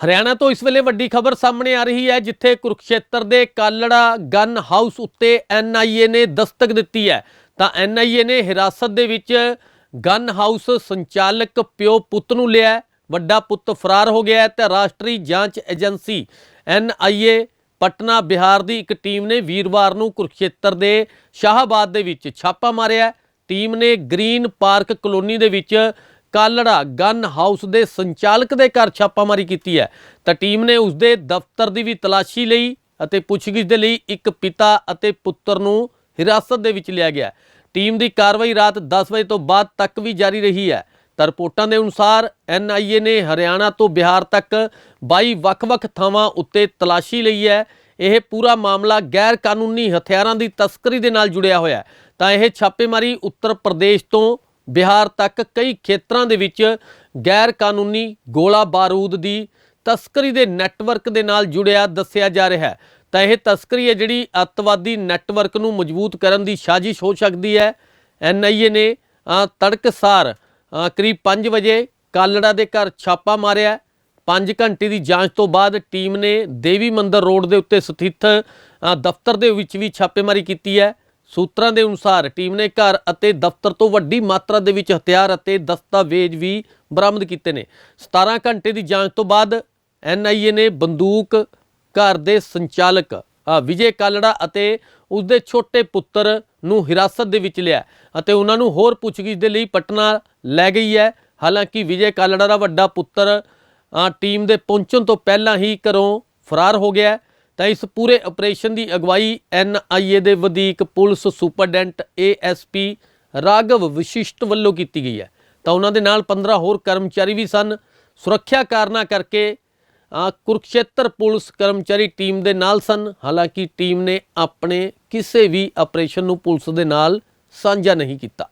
ਹਰਿਆਣਾ ਤੋਂ ਇਸ ਵੇਲੇ ਵੱਡੀ ਖਬਰ ਸਾਹਮਣੇ ਆ ਰਹੀ ਹੈ, ਜਿੱਥੇ ਕੁਰਕਸ਼ੇਤਰ ਦੇ ਕਾਲੜਾ ਗਨ ਹਾਊਸ ਉੱਤੇ ਐਨਆਈਏ ਨੇ ਦਸਤਕ ਦਿੱਤੀ ਹੈ। ਤਾਂ ਐਨਆਈਏ ਨੇ ਹਿਰਾਸਤ ਦੇ ਵਿੱਚ ਗਨ ਹਾਊਸ ਸੰਚਾਲਕ ਪਿਓ ਪੁੱਤ ਨੂੰ ਲਿਆ ਵੱਡਾ ਪੁੱਤ ਫਰਾਰ ਹੋ ਗਿਆ ਹੈ ਤੇ ਰਾਸ਼ਟਰੀ ਜਾਂਚ ਏਜੰਸੀ ਐਨਆਈਏ ਪਟਨਾ ਬਿਹਾਰ ਦੀ ਇੱਕ ਟੀਮ ਨੇ ਵੀਰਵਾਰ ਨੂੰ ਕੁਰਕਸ਼ੇਤਰ ਦੇ ਸ਼ਾਹਬਾਦ ਦੇ ਵਿੱਚ ਛਾਪਾ ਮਾਰਿਆ ਟੀਮ ਨੇ ਗ੍ਰੀਨ ਪਾਰਕ ਕਲੋਨੀ ਦੇ ਵਿੱਚ ਕਾਲੜਾ ਗਨ ਹਾਊਸ ਦੇ ਸੰਚਾਲਕ ਦੇ ਘਰ ਛਾਪਾਮਾਰੀ ਕੀਤੀ ਹੈ। ਤਾਂ ਟੀਮ ਨੇ ਉਸ ਦੇ ਦਫ਼ਤਰ ਦੀ ਵੀ ਤਲਾਸ਼ੀ ਲਈ ਅਤੇ ਪੁੱਛਗਿੱਛ ਦੇ ਲਈ ਇੱਕ ਪਿਤਾ ਅਤੇ ਪੁੱਤਰ ਨੂੰ ਹਿਰਾਸਤ ਦੇ ਵਿੱਚ ਲਿਆ ਗਿਆ। ਟੀਮ ਦੀ ਕਾਰਵਾਈ ਰਾਤ 10 ਵਜੇ ਤੋਂ ਬਾਅਦ ਤੱਕ ਵੀ ਜਾਰੀ ਰਹੀ ਹੈ। ਤਾਂ ਰਿਪੋਰਟਾਂ ਦੇ ਅਨੁਸਾਰ ਐਨਆਈਏ ਨੇ ਹਰਿਆਣਾ ਤੋਂ ਬਿਹਾਰ ਤੱਕ 22 ਵੱਖ-ਵੱਖ ਥਾਵਾਂ ਉੱਤੇ ਤਲਾਸ਼ੀ ਲਈ ਹੈ। ਇਹ ਪੂਰਾ ਮਾਮਲਾ ਗੈਰ ਕਾਨੂੰਨੀ ਹਥਿਆਰਾਂ ਦੀ ਤਸਕਰੀ ਦੇ ਨਾਲ ਜੁੜਿਆ ਹੋਇਆ ਹੈ। ਤਾਂ ਇਹ ਛਾਪੇਮਾਰੀ ਉੱਤਰ ਪ੍ਰਦੇਸ਼ ਤੋਂ ਬਿਹਾਰ ਤੱਕ ਕਈ ਖੇਤਰਾਂ ਦੇ ਵਿੱਚ ਗੈਰ ਕਾਨੂੰਨੀ ਗੋਲਾ ਬਾਰੂਦ ਦੀ ਤਸਕਰੀ ਦੇ ਨੈਟਵਰਕ ਦੇ ਨਾਲ ਜੁੜਿਆ ਦੱਸਿਆ ਜਾ ਰਿਹਾ ਹੈ। ਤਾਂ ਇਹ ਤਸਕਰੀ ਹੈ ਜਿਹੜੀ ਅੱਤਵਾਦੀ ਨੈਟਵਰਕ ਨੂੰ ਮਜ਼ਬੂਤ ਕਰਨ ਦੀ ਸਾਜ਼ਿਸ਼ ਹੋ ਸਕਦੀ ਹੈ। ਐਨਆਈਏ ਨੇ ਤੜਕਸਾਰ ਕਰੀਬ 5 ਵਜੇ ਕਾਲੜਾ ਦੇ ਘਰ ਛਾਪਾ ਮਾਰਿਆ। 5 ਘੰਟੇ ਦੀ ਜਾਂਚ ਤੋਂ ਬਾਅਦ ਟੀਮ ਨੇ ਦੇਵੀ ਮੰਦਰ ਰੋਡ ਦੇ ਉੱਤੇ ਸਥਿਤ ਦਫ਼ਤਰ ਦੇ ਵਿੱਚ ਵੀ ਛਾਪੇਮਾਰੀ ਕੀਤੀ ਹੈ। ਸੂਤਰਾਂ ਦੇ ਅਨੁਸਾਰ ਟੀਮ ਨੇ ਘਰ ਅਤੇ ਦਫ਼ਤਰ ਤੋਂ ਵੱਡੀ ਮਾਤਰਾ ਦੇ ਵਿੱਚ ਹਥਿਆਰ ਅਤੇ ਦਸਤਾਵੇਜ਼ ਵੀ ਬਰਾਮਦ ਕੀਤੇ ਨੇ। 17 ਘੰਟੇ ਦੀ ਜਾਂਚ ਤੋਂ ਬਾਅਦ ਐਨਆਈਏ ਨੇ ਬੰਦੂਕ, ਘਰ ਦੇ ਸੰਚਾਲਕ ਵਿਜੇ ਕਾਲੜਾ ਅਤੇ ਉਸਦੇ ਛੋਟੇ ਪੁੱਤਰ ਨੂੰ ਹਿਰਾਸਤ ਦੇ ਵਿੱਚ ਲਿਆ ਅਤੇ ਉਹਨਾਂ ਨੂੰ ਹੋਰ ਪੁੱਛਗਿੱਛ ਦੇ ਲਈ ਪਟਨਾ ਲੈ ਗਈ ਹੈ। ਹਾਲਾਂਕਿ ਵਿਜੇ ਕਾਲੜਾ ਦਾ ਵੱਡਾ ਪੁੱਤਰ ਟੀਮ ਦੇ ਪਹੁੰਚਣ ਤੋਂ ਪਹਿਲਾਂ ਹੀ ਘਰੋਂ ਫਰਾਰ ਹੋ ਗਿਆ ਤਾਂ ਇਸ ਪੂਰੇ ਆਪਰੇਸ਼ਨ ਦੀ ਅਗਵਾਈ ਐਨਆਈਏ ਦੇ ਵਧੀਕ police superintendent ASP Raghav Vishisht ਵੱਲੋਂ ਕੀਤੀ ਗਈ ਹੈ। ਤਾਂ ਉਹਨਾਂ ਦੇ ਨਾਲ 15 ਹੋਰ ਕਰਮਚਾਰੀ ਵੀ ਸਨ। ਸੁਰੱਖਿਆ ਕਾਰਨਾਂ ਕਰਕੇ ਕੁਰਕਸ਼ੇਤਰ ਪੁਲਿਸ ਕਰਮਚਾਰੀ ਟੀਮ ਦੇ ਨਾਲ ਸਨ। ਹਾਲਾਂਕਿ ਟੀਮ ਨੇ ਆਪਣੇ ਕਿਸੇ ਵੀ ਆਪਰੇਸ਼ਨ ਨੂੰ ਪੁਲਿਸ ਦੇ ਨਾਲ ਸਾਂਝਾ ਨਹੀਂ ਕੀਤਾ।